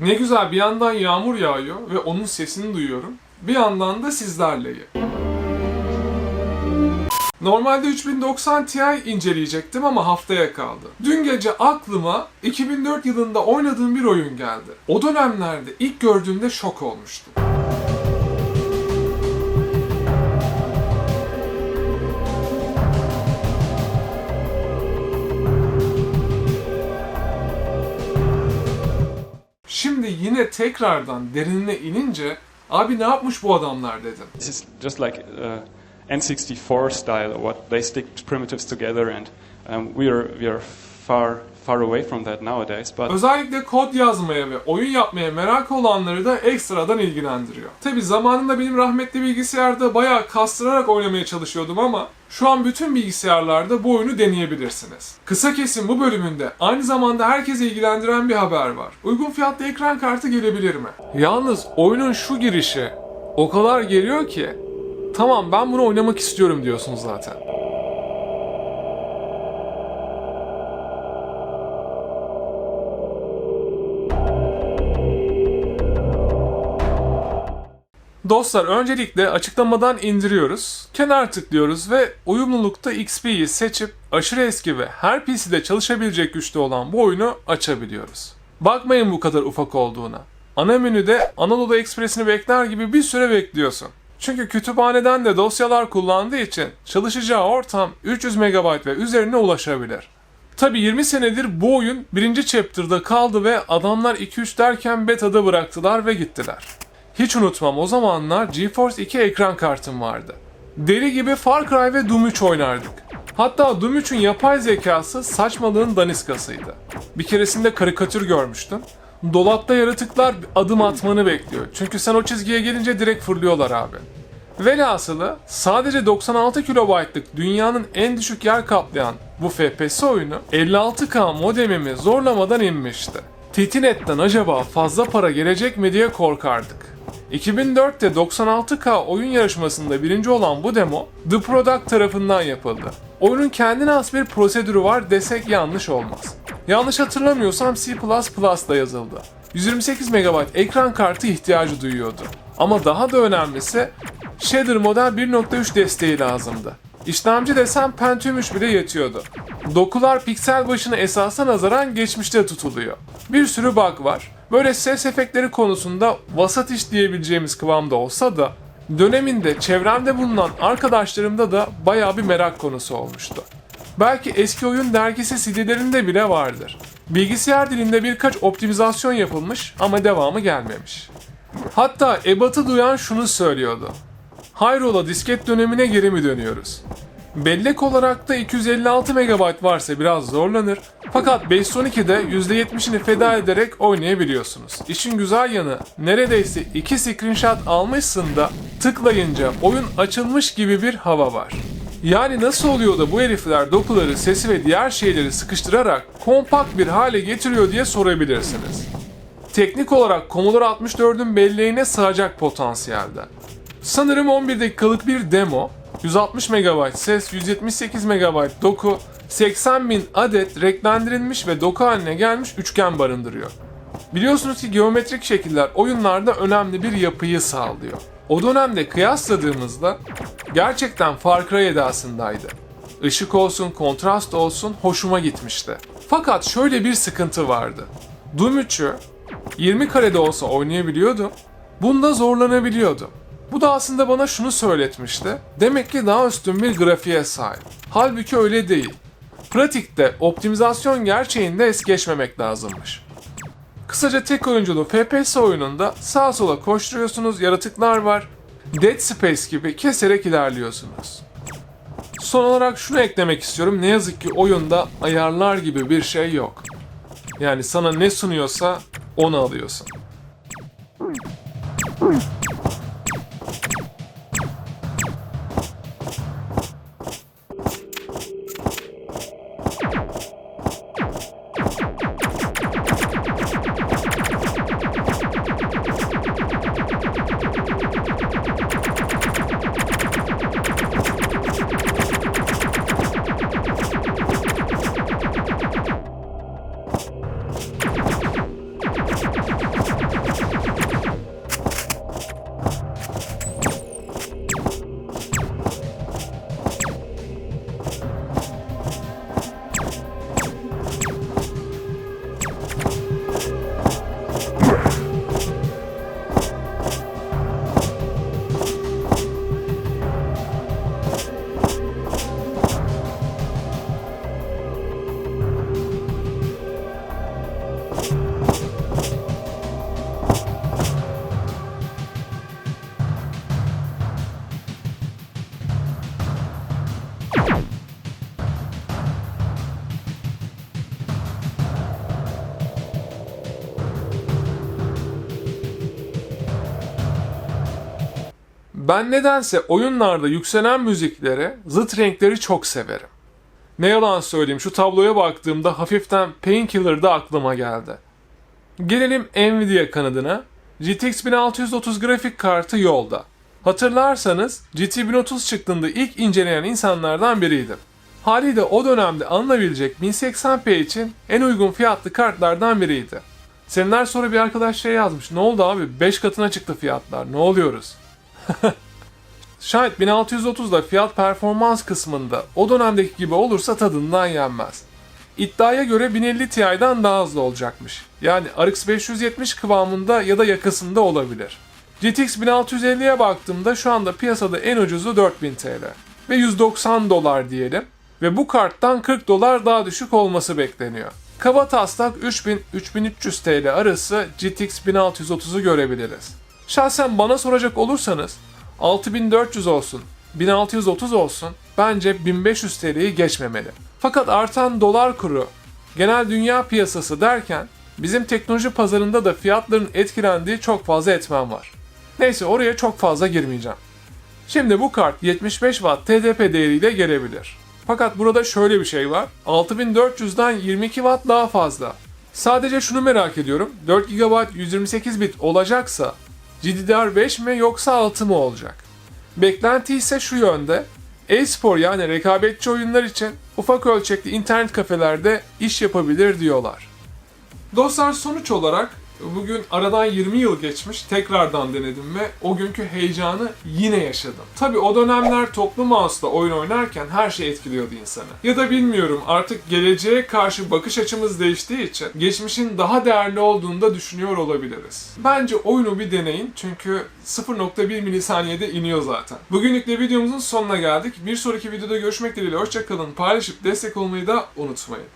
Ne güzel bir yandan yağmur yağıyor ve onun sesini duyuyorum. Bir yandan da sizlerleyim. Normalde 3090 Ti inceleyecektim ama haftaya kaldı. Dün gece aklıma 2004 yılında oynadığım bir oyun geldi. O dönemlerde ilk gördüğümde şok olmuştum. Şimdi yine tekrardan derinine inince abi ne yapmış bu adamlar dedim. This is just like uh, N64 style, what they stick primitives together, and um, we are we are far far away from that nowadays. But Özellikle kod yazmaya ve oyun yapmaya merak olanları da ekstradan ilgilendiriyor. Tabi zamanında benim rahmetli bilgisayarda bayağı kastırarak oynamaya çalışıyordum ama şu an bütün bilgisayarlarda bu oyunu deneyebilirsiniz. Kısa kesim bu bölümünde aynı zamanda herkesi ilgilendiren bir haber var. Uygun fiyatlı ekran kartı gelebilir mi? Yalnız oyunun şu girişi o kadar geliyor ki tamam ben bunu oynamak istiyorum diyorsunuz zaten. Dostlar öncelikle açıklamadan indiriyoruz. Kenar tıklıyoruz ve uyumlulukta XP'yi seçip aşırı eski ve her PC'de çalışabilecek güçte olan bu oyunu açabiliyoruz. Bakmayın bu kadar ufak olduğuna. Ana menüde Anadolu Express'ini bekler gibi bir süre bekliyorsun. Çünkü kütüphaneden de dosyalar kullandığı için çalışacağı ortam 300 MB ve üzerine ulaşabilir. Tabi 20 senedir bu oyun birinci chapter'da kaldı ve adamlar 2-3 derken beta'da bıraktılar ve gittiler. Hiç unutmam o zamanlar GeForce 2 ekran kartım vardı. Deli gibi Far Cry ve Doom 3 oynardık. Hatta Doom 3'ün yapay zekası saçmalığın daniskasıydı. Bir keresinde karikatür görmüştüm. Dolapta yaratıklar adım atmanı bekliyor. Çünkü sen o çizgiye gelince direkt fırlıyorlar abi. Velhasılı sadece 96 KB'lık dünyanın en düşük yer kaplayan bu FPS oyunu 56K modemimi zorlamadan inmişti. Titinet'ten acaba fazla para gelecek mi diye korkardık. 2004'te 96K oyun yarışmasında birinci olan bu demo The Product tarafından yapıldı. Oyunun kendine has bir prosedürü var desek yanlış olmaz. Yanlış hatırlamıyorsam C++'da yazıldı. 128 MB ekran kartı ihtiyacı duyuyordu. Ama daha da önemlisi shader model 1.3 desteği lazımdı. İşlemci desem Pentium 3 bile yetiyordu. Dokular piksel başına esasa nazaran geçmişte tutuluyor. Bir sürü bug var. Böyle ses efektleri konusunda vasat iş diyebileceğimiz kıvamda olsa da döneminde çevremde bulunan arkadaşlarımda da bayağı bir merak konusu olmuştu. Belki eski oyun dergisi CD'lerinde bile vardır. Bilgisayar dilinde birkaç optimizasyon yapılmış ama devamı gelmemiş. Hatta ebatı duyan şunu söylüyordu. Hayrola disket dönemine geri mi dönüyoruz? Bellek olarak da 256 MB varsa biraz zorlanır. Fakat 512'de %70'ini feda ederek oynayabiliyorsunuz. İşin güzel yanı neredeyse 2 screenshot almışsın da tıklayınca oyun açılmış gibi bir hava var. Yani nasıl oluyor da bu herifler dokuları, sesi ve diğer şeyleri sıkıştırarak kompakt bir hale getiriyor diye sorabilirsiniz. Teknik olarak Commodore 64'ün belleğine sığacak potansiyelde. Sanırım 11 dakikalık bir demo, 160 MB ses, 178 MB doku, 80 bin adet renklendirilmiş ve doku haline gelmiş üçgen barındırıyor. Biliyorsunuz ki geometrik şekiller oyunlarda önemli bir yapıyı sağlıyor. O dönemde kıyasladığımızda gerçekten Far Cry edasındaydı. Işık olsun, kontrast olsun hoşuma gitmişti. Fakat şöyle bir sıkıntı vardı. Doom 3'ü 20 karede olsa oynayabiliyordum. Bunda zorlanabiliyordum. Bu da aslında bana şunu söyletmişti. Demek ki daha üstün bir grafiğe sahip. Halbuki öyle değil. Pratikte optimizasyon gerçeğinde es geçmemek lazımmış. Kısaca tek oyunculu FPS oyununda sağa sola koşturuyorsunuz, yaratıklar var. Dead Space gibi keserek ilerliyorsunuz. Son olarak şunu eklemek istiyorum. Ne yazık ki oyunda ayarlar gibi bir şey yok. Yani sana ne sunuyorsa onu alıyorsun. Ben nedense oyunlarda yükselen müzikleri, zıt renkleri çok severim. Ne yalan söyleyeyim şu tabloya baktığımda hafiften Painkiller da aklıma geldi. Gelelim Nvidia kanadına. GTX 1630 grafik kartı yolda. Hatırlarsanız GT 1030 çıktığında ilk inceleyen insanlardan biriydim. Haliyle o dönemde alınabilecek 1080p için en uygun fiyatlı kartlardan biriydi. Seneler sonra bir arkadaş şey yazmış. Ne oldu abi? 5 katına çıktı fiyatlar. Ne oluyoruz? Şayet 1630'da fiyat performans kısmında o dönemdeki gibi olursa tadından yenmez. İddiaya göre 1050 Ti'den daha hızlı olacakmış. Yani RX 570 kıvamında ya da yakasında olabilir. GTX 1650'ye baktığımda şu anda piyasada en ucuzu 4000 TL ve 190 dolar diyelim ve bu karttan 40 dolar daha düşük olması bekleniyor. Kaba taslak 3000-3300 TL arası GTX 1630'u görebiliriz. Şahsen bana soracak olursanız 6400 olsun, 1630 olsun bence 1500 TL'yi geçmemeli. Fakat artan dolar kuru, genel dünya piyasası derken bizim teknoloji pazarında da fiyatların etkilendiği çok fazla etmen var. Neyse oraya çok fazla girmeyeceğim. Şimdi bu kart 75 Watt TDP değeriyle gelebilir. Fakat burada şöyle bir şey var. 6400'den 22 Watt daha fazla. Sadece şunu merak ediyorum. 4 GB 128 bit olacaksa GDDR5 mi yoksa 6 mı olacak? Beklenti ise şu yönde. E-spor yani rekabetçi oyunlar için ufak ölçekli internet kafelerde iş yapabilir diyorlar. Dostlar sonuç olarak bugün aradan 20 yıl geçmiş tekrardan denedim ve o günkü heyecanı yine yaşadım. Tabi o dönemler toplu mouse'la oyun oynarken her şey etkiliyordu insanı. Ya da bilmiyorum artık geleceğe karşı bakış açımız değiştiği için geçmişin daha değerli olduğunu da düşünüyor olabiliriz. Bence oyunu bir deneyin çünkü 0.1 milisaniyede iniyor zaten. Bugünlük de videomuzun sonuna geldik. Bir sonraki videoda görüşmek dileğiyle hoşçakalın. Paylaşıp destek olmayı da unutmayın.